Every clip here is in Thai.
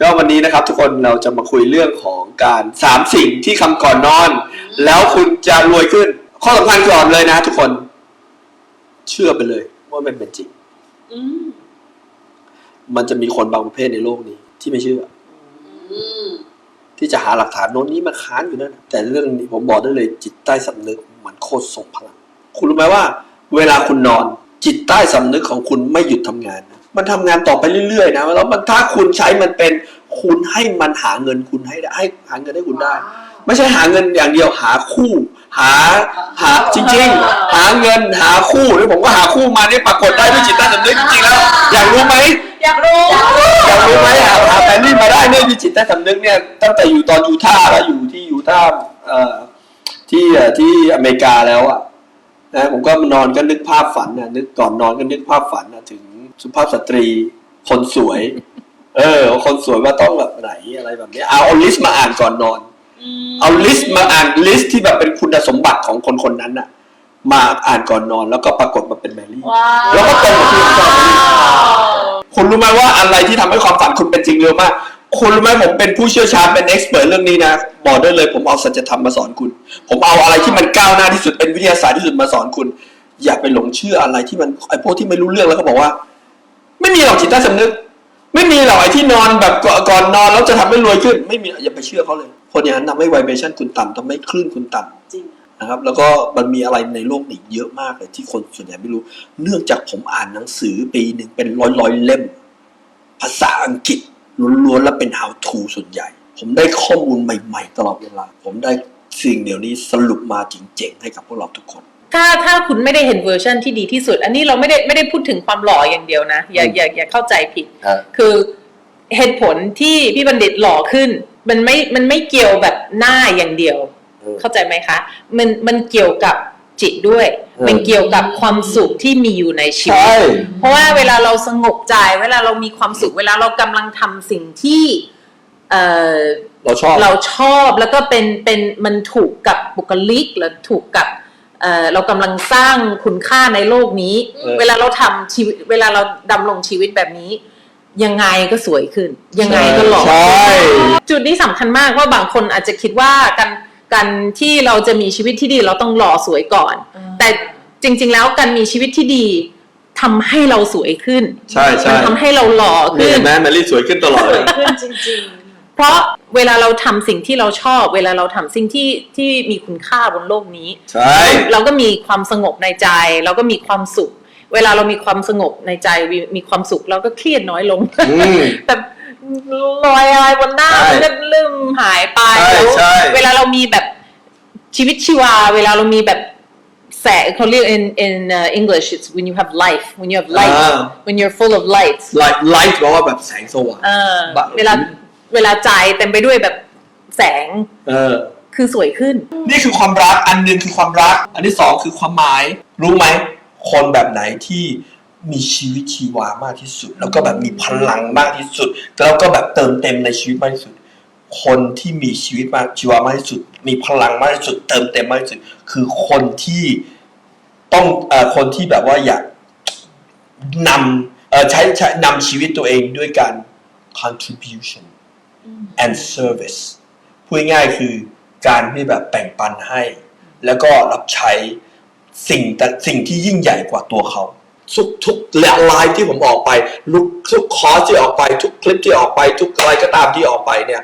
ก็วันนี้นะครับทุกคนเราจะมาคุยเรื่องของการสามสิ่งที่คำก่อนนอน แล้วคุณจะรวยขึ้น ข้อสำคัญก่อนเลยนะทุกคน เชื่อไปเลยว่ามันเป็นจริง อืมมันจะมีคนบางประเภทในโลกนี้ ที่ไม่เชื่อ อืมที่จะหาหลักฐานโน้นนี้มาค้านอยู่นั่นแต่เรื่องนี้ผมบอกได้เลยจิตใต้สำนึกมันโคตรทรงพลัง คุณรู้ไหมว่า เวลาคุณนอน จิตใต้สำนึกของคุณไม่หยุดทำงานนะ มันทำงานต่อไปเรื่อยๆนะแล้วมันถ้าคุณใช้มันเป็นคุณให้มันหาเงินคุณให้ได้ให้หาเงินให้คุณได้ ไม่ใช่หาเงินอย่างเดียวหาคู่ หาหาจริง ๆ หาเงินหาคู่นี่ผมก็หาคู่มานี่ปรากฏได้ด้วยจิตใต้สำนึกจริงๆแล้วอยากรู้ไหมอยากรู้อยากรู้ไหมหาหาแฟนนี่มาได้เนี่ยที่จิตใต้สำนึกเนี่ยตั้งแต่อยู่ตอนยูท่าห์แล้วอยู่ที่ยูท่าห์เอ่อที่เอ่อที่อเมริกาแล้วอะนะผมก็นอนก็นึกภาพฝันนะนึกก่อนนอนก็นึกภาพฝันนะถึง สุภาพสตรี คนสวย เออ คนสวยว่าต้องแบบไหนอะไรแบบนี้เอาเอาลิสต์มาอ่านก่อนนอน เอาลิสต์มาอ่านลิสต์ที่แบบเป็นคุณสมบัติของคนคนนั้นน่ะมาอ่านก่อนนอนแล้วก็ปรากฏมาเป็นแมรี่ว้าวแล้วก็ตรงกับที่คุณบอกเลยคุณรู้ไหมว่าอะไรที่ทำให้ความฝันคุณเป็นจริงเร็วมากคุณรู้ไหมผมเป็นผู้เชี่ยวชาญเป็นเอ็กซ์เพรสเรื่องนี้นะบอกได้เลยผมเอาสัจธรรมมาสอนคุณ ผมเอาอะไรที่มันก้าวหน้าที่สุดเป็นวิทยาศาสตร์ที่สุดมาสอนคุณ อย่าไปหลงเชื่ออะไรที่มันไอ้พวกที่ไม่รู้เรื่องแล้วก็บอกว่า ไม่มีหรอกจิตใต้สำนึก ไม่มีหรอกไอ้ที่นอนแบบก่อนก่อนนอนแล้วจะทำให้รวยขึ้น ไม่มีอย่าไปเชื่อเขาเลย คนอย่างนั้นทำให้ไวเบชั่นคุณต่ำทำให้คลื่นคุณต่ำจริงนะครับ แล้วก็มันมีอะไรในโลกนี้เยอะมากเลยที่คนส่วนใหญ่ไม่รู้ เนื่องจากผมอ่านหนังสือปีหนึ่งเป็นร้อยร้อยๆเล่ม ภาษาอังกฤษล้วนๆและเป็น how to ส่วนใหญ่ ผมได้ข้อมูลใหม่ ๆ ตลอดเวลา ผมได้สิ่งเดี๋ยวนี้สรุปมาจริงๆให้กับพวกเราทุกคน ถ้าถ้าคุณไม่ได้เห็นเวอร์ชันที่ดีที่สุด อันนี้เราไม่ได้ไม่ได้พูดถึงความหล่ออย่างเดียวนะ อย่าอืมอย่าอย่าเข้าใจผิดครับคือเหตุผลที่พี่บัณฑิตหล่อขึ้น มันไม่มันไม่เกี่ยวแบบหน้าอย่างเดียว เข้าใจไหมคะ มันมันเกี่ยวกับจิตด้วยอืมมันเกี่ยวกับความสุขที่มีอยู่ในชีวิตใช่เพราะว่าเวลาเราสงบใจ เวลาเรามีความสุข เวลาเรากำลังทำสิ่งที่เอ่อเราชอบเราชอบแล้วก็เป็นเป็นมันถูกกับบุคลิกหรือถูกกับ เอ่อเรากำลังสร้างคุณค่าในโลกนี้ เออ เวลาเราทำชีวิตเวลาเราดำรงชีวิตแบบนี้ ยังไงก็สวยขึ้น ยังไงก็หล่อ ใช่ จุดนี้สำคัญมากว่าบางคนอาจจะคิดว่าการการที่เราจะมีชีวิตที่ดีเราต้องหล่อสวยก่อน แต่จริง ๆ แล้วการมีชีวิตที่ดีทำให้เราสวยขึ้นใช่ใช่ มันทำให้เราหล่อนี่ขึ้น เห็นไหมแมรี่สวยขึ้นตลอดสเลวยยขึ้นจริง เพราะเวลาเราทำสิ่งที่เราชอบ เวลาเราทำสิ่งที่ที่มีคุณค่าบนโลกนี้ใช่เราก็มีความสงบในใจ เราก็มีความสุข เวลาเรามีความสงบในใจมีมีความสุขเราก็เครียดน้อยลงอืมแต่รอยอะไรบนหน้าใช่มันก็ลืมหายไปใช่แล้วใช่เวลาเรามีแบบชีวิตชีวา เวลาเรามีแบบแสงเขาเรียก in in uh, English it's when you have life when you have light อ่า when you're full of light ไลท์ไลท์แปลว่าแบบแสงสว่างเออบ้า เวลาเวลาใจเต็มไปด้วยแบบแสงเออ คือสวยขึ้น นี่คือความรักอันหนึ่งคือความรัก อันที่สองคือความหมาย รู้ไหม คนแบบไหนที่มีชีวิตชีวามากที่สุด แล้วก็แบบมีพลังมากที่สุด แล้วก็แบบเติมเต็มในชีวิตมากที่สุด คนที่มีชีวิตมากชีวามากที่สุด มีพลังมากที่สุด เติมเต็มมากที่สุด คือคนที่ต้องเอ่อคนที่แบบว่าอยากนำเอ่อใช้ใช้นำชีวิตตัวเองด้วยการ contribution and service พูดง่ายๆคือการที่แบบแบ่งปันให้ แล้วก็รับใช้สิ่งแต่สิ่งที่ยิ่งใหญ่กว่าตัวเขาทุกทุกไลฟ์ที่ผมออกไปลุกทุกคอร์สที่ออกไป ทุกคลิปที่ออกไป ทุกอะไรก็ตามที่ออกไปเนี่ย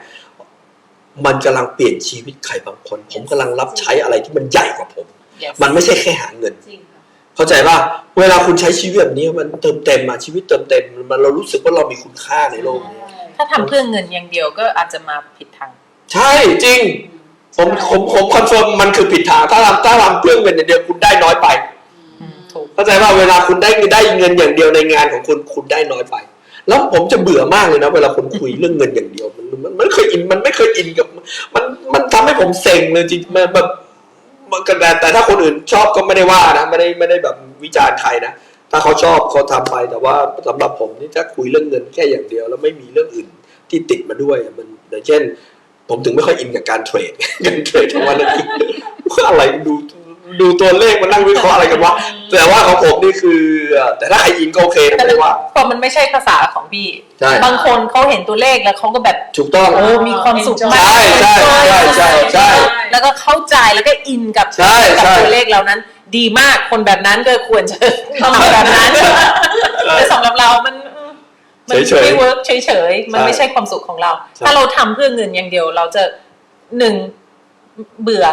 มันกำลังเปลี่ยนชีวิตใครบางคน ผมกำลังรับใช้อะไรที่มันใหญ่กว่าผม Yes มันไม่ใช่แค่หาเงินๆจริงค่ะเข้าใจป่ะเวลาคุณใช้ชีวิตแบบนี้มันเติมเต็มมาชีวิตเติมเต็มมันเรารู้สึกว่าเรามีคุณค่าในโลกนี้ ถ้าทำเพื่อเงินอย่างเดียวก็อาจจะมาผิดทาง ใช่จริง ผมผมผมคอนเฟิร์มมันคือผิดทางถ้าทำถ้าทำเพื่อเงินอย่างเดียวคุณได้น้อยไปอืมถูกเข้าใจป่ะเวลาคุณได้ได้เงินอย่างเดียวในงานของคุณคุณได้น้อยไป แล้วผมจะเบื่อมากเลยนะเวลาคนคุยเรื่องเงินอย่างเดียว มันมันมันไม่เคยอินมันไม่เคยอินกับ มันมันทำให้ผมเซ็งเลยจริงมันแบบมันก็แต่แต่ถ้าคนอื่นชอบก็ไม่ได้ว่านะไม่ได้ไม่ได้แบบวิจารณ์ใครนะถ้าเขาชอบเขาทำไปแต่ว่าสำหรับผมนี่ถ้าคุยเรื่องเงินแค่อย่างเดียว แล้วไม่มีเรื่องอื่น ที่ติดมาด้วยอะมันอย่างเช่น ผมถึงไม่ค่อยอินกับการเทรดการเทรดของวันนั้นว่าอะไรดูดูตัวเลขมานั่งวิเคราะห์อะไรกันวะแต่ว่าของผมนี่คือเอ่อแต่ถ้าใครอินก็โอเคนะไม่ได้ว่าพอมันไม่ใช่ภาษาของพี่ใช่บางคนเขาเห็นตัวเลขแล้วเขาก็แบบถูกต้องโอ้มีความสุขมากใช่ใช่ใช่ใช่ใช่แล้วก็เข้าใจแล้วก็อินกับใช่กัใช่ตัวเลขเหล่านั้น ดีมากคนแบบนั้นก็ควรจะทำแบบนั้นแต่สำหรับเรามัน มันเฉยๆไม่เวิร์กเฉยๆ มันใช่ไม่ใช่ความสุขของเราใช่ถ้าเราทำเพื่อเงินอย่างเดียว เราจะหนึ่งเบื่อ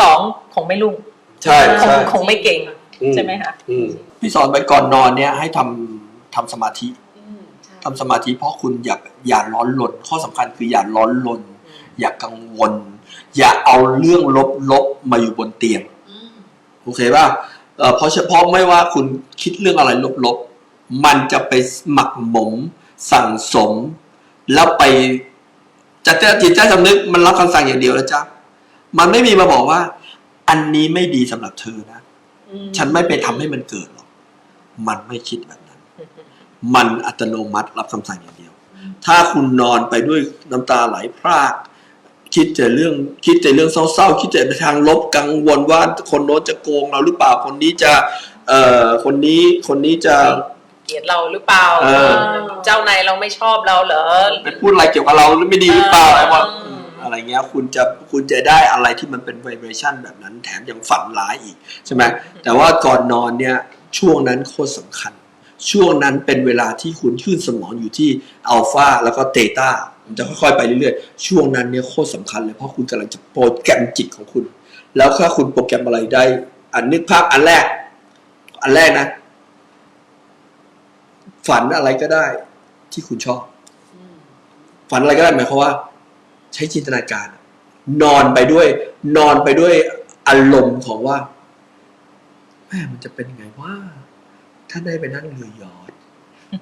สองคงไม่รุ่งใช่คงใช่คงไม่เก่งอืมใช่ไหมคะอืมพี่สอนไปก่อนนอนเนี่ยให้ทำทำสมาธิอืมใช่ทำสมาธิเพราะคุณอย่าอย่าร้อนรนข้อสำคัญคืออย่าร้อนรนอย่ากังวล อย่าเอาเรื่องลบๆมาอยู่บนเตียงอืมโอเคป่ะเอ่อเพราะเฉพาะไม่ว่าคุณคิดเรื่องอะไรลบๆ มันจะไปหมักหมม สั่งสม แล้วไปจะจะจิตใจสำนึกมันรับคำสั่งอย่างเดียวแล้วจ้ะมันไม่มีมาบอกว่า อันนี้ไม่ดีสำหรับเธอนะอืมฉันไม่ไปทำให้มันเกิดหรอก มันไม่คิดแบบนั้น มันอัตโนมัติรับคำสั่งอย่างเดียว ถ้าคุณนอนไปด้วยน้ำตาไหลพรากคิดแต่เรื่องคิดแต่เรื่องเศร้าๆ คิดแต่ในทางลบกังวลว่าคนโน้นจะโกงเราหรือเปล่าคนนี้จะ เอ่อคนนี้คนนี้จะเก ลียดเราหรือเปล่า เออ เจ้านายเราไม่ชอบเราเหรอ ไปพูดอะไรเกี่ยวกับเราไม่ดีหรือเปล่าเออไอ้ว่าอะไรเงี้ยคุณจะคุณจะได้อะไรที่มันเป็น vibration แบบนั้นแถมยังฝันร้ายอีกใช่ไหมแต่ว่าก่อนนอนเนี่ยช่วงนั้นโคตรสำคัญ ช่วงนั้นเป็นเวลาที่คุณคลื่นสมองอยู่ที่อัลฟาแล้วก็เตต้ามันจะค่อยๆไปเรื่อยๆ ช่วงนั้นเนี่ยโคตรสำคัญเลยเพราะคุณกำลังจะโปรแกรมจิตของคุณ แล้วถ้าคุณโปรแกรมอะไรได้ อันนึกภาพอันแรก อันแรกนะ ฝันอะไรก็ได้ที่คุณชอบ ฝันอะไรก็ได้หมายความว่า ใช้จินตนาการ นอนไปด้วย นอนไปด้วยอารมณ์ของว่าแม่มันจะเป็นไงว่าถ้าได้ไปนั่งเรือยอชต์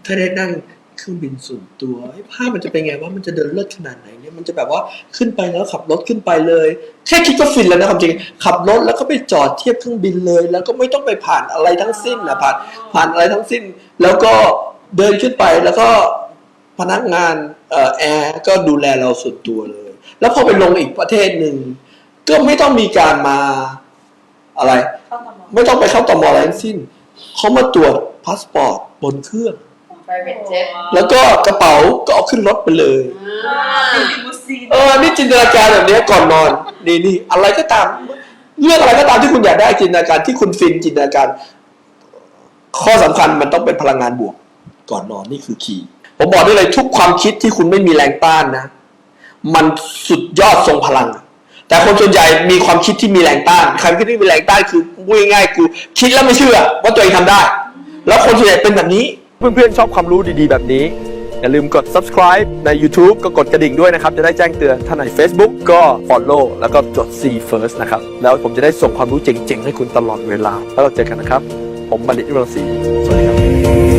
ถ้าได้นั่งเครื่องบินส่วนตัวไอ้ภาพมันจะเป็นไงว่ามันจะเดินเลิศขนาดไหนเนี่ยมันจะแบบว่าขึ้นไปแล้วขับรถขึ้นไปเลย แค่คิดก็ฟินแล้วนะความจริง ขับรถแล้วก็ไปจอดเทียบเครื่องบินเลย แล้วก็ไม่ต้องไปผ่านอะไรทั้งสิ้นนะผ่านผ่านอะไรทั้งสิ้น แล้วก็ เดินขึ้นไปแล้วก็พนักงานเอ่อแอร์ก็ดูแลเราส่วนตัวเลย แล้วพอไปลงอีกประเทศหนึ่งก็ไม่ต้องมีการมาอะไรเข้าตมไม่ต้องไปเข้าตมอะไรทั้งสิ้น เขามาตรวจพาสปอร์ตบนเครื่อง private jet แล้วก็กระเป๋าก็เอาขึ้นรถไปเลยอ่าลิมูซีนเออ นี่จินตนาการแบบเนี้ยก่อนนอน นี่นี่อะไรก็ตาม เรื่องอะไรก็ตามที่คุณอยากได้จินตนาการที่คุณฟินจินตนาการ ข้อสำคัญมันต้องเป็นพลังงานบวก ก่อนนอนนี่คือคีย์ผมบอกได้เลยทุกความคิดที่คุณไม่มีแรงต้านนะ มันสุดยอดทรงพลัง แต่คนส่วนใหญ่มีความคิดที่มีแรงต้านความคิดที่มีแรงต้านคือพูดง่ายๆกูคิดแล้วไม่เชื่อว่าตัวเองทำได้ แล้วคนส่วนใหญ่เป็นแบบนี้ เพื่อนๆชอบความรู้ดีๆแบบนี้ อย่าลืมกด subscribe ใน YouTube ก็กดกระดิ่งด้วยนะครับ จะได้แจ้งเตือนถ้าใน Facebook ก็ follow แล้วก็จด see first นะครับ แล้วผมจะได้ส่งความรู้เจ๋งๆ ให้คุณตลอดเวลา แล้วเราเจอกันนะครับ ผมบัณฑิตยุรังศรีสวัสดีครับ